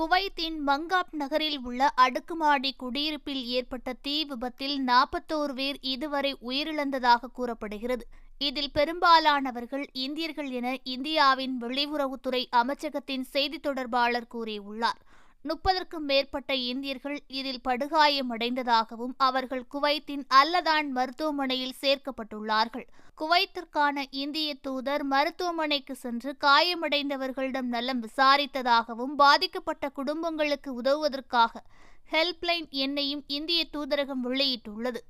குவைத்தின் மங்காப் நகரில் உள்ள அடுக்குமாடி குடியிருப்பில் ஏற்பட்ட தீ விபத்தில் நாற்பத்தோரு பேர் இதுவரை உயிரிழந்ததாக கூறப்படுகிறது. இதில் பெரும்பாலானவர்கள் இந்தியர்கள் என இந்தியாவின் வெளியுறவுத்துறை அமைச்சகத்தின் செய்தி தொடர்பாளர் கூறியுள்ளார். முப்பதற்கும் மேற்பட்ட இந்தியர்கள் இதில் படுகாயமடைந்ததாகவும் அவர்கள் குவைத்தின் அல்லதான் மருத்துவமனையில் சேர்க்கப்பட்டுள்ளார்கள். குவைத்திற்கான இந்திய தூதர் மருத்துவமனைக்கு சென்று காயமடைந்தவர்களிடம் நலம் விசாரித்ததாகவும் பாதிக்கப்பட்ட குடும்பங்களுக்கு உதவுவதற்காக ஹெல்ப்லைன் எண்ணையும் இந்திய தூதரகம் வெளியிட்டுள்ளது.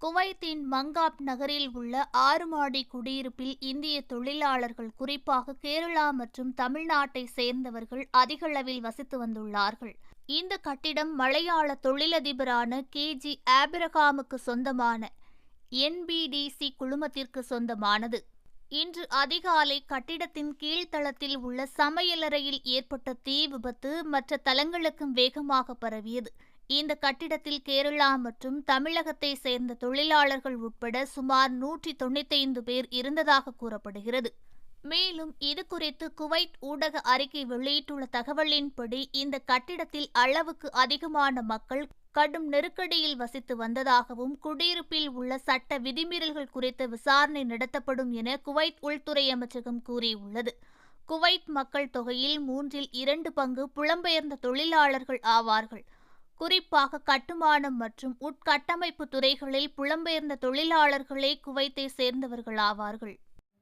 குவைத்தின் மங்காப் நகரில் உள்ள ஆறு மாடி குடியிருப்பில் இந்திய தொழிலாளர்கள் குறிப்பாக கேரளா மற்றும் தமிழ்நாட்டை சேர்ந்தவர்கள் அதிகளவில் வசித்து வந்துள்ளார்கள். இந்த கட்டிடம் மலையாள தொழிலதிபரான கே. ஜி. ஆபிரகாமுக்கு சொந்தமான என்பிடிசி குழுமத்திற்கு சொந்தமானது. இன்று அதிகாலை கட்டிடத்தின் கீழ்த்தளத்தில் உள்ள சமையலறையில் ஏற்பட்ட தீ விபத்து மற்ற தளங்களுக்கும் வேகமாக பரவியது. இந்த கட்டிடத்தில் கேரளா மற்றும் தமிழகத்தை சேர்ந்த தொழிலாளர்கள் உட்பட சுமார் நூற்றி தொண்ணூத்தைந்து பேர் இருந்ததாக கூறப்படுகிறது. மேலும் இது குறித்து குவைத் ஊடக அறிக்கை வெளியிட்டுள்ள தகவலின்படி இந்த கட்டிடத்தில் அளவுக்கு அதிகமான மக்கள் கடும் நெருக்கடியில் வசித்து வந்ததாகவும் குடியிருப்பில் உள்ள சட்ட விதிமீறல்கள் குறித்த விசாரணை நடத்தப்படும் என குவைத் உள்துறை அமைச்சகம் கூறியுள்ளது. குவைத் மக்கள் தொகையில் மூன்றில் இரண்டு பங்கு புலம்பெயர்ந்த தொழிலாளர்கள் ஆவார்கள். குறிப்பாக கட்டுமானம் மற்றும் உட்கட்டமைப்பு துறைகளில் புலம்பெயர்ந்த தொழிலாளர்களே குவைத்தை சேர்ந்தவர்கள் ஆவார்கள்.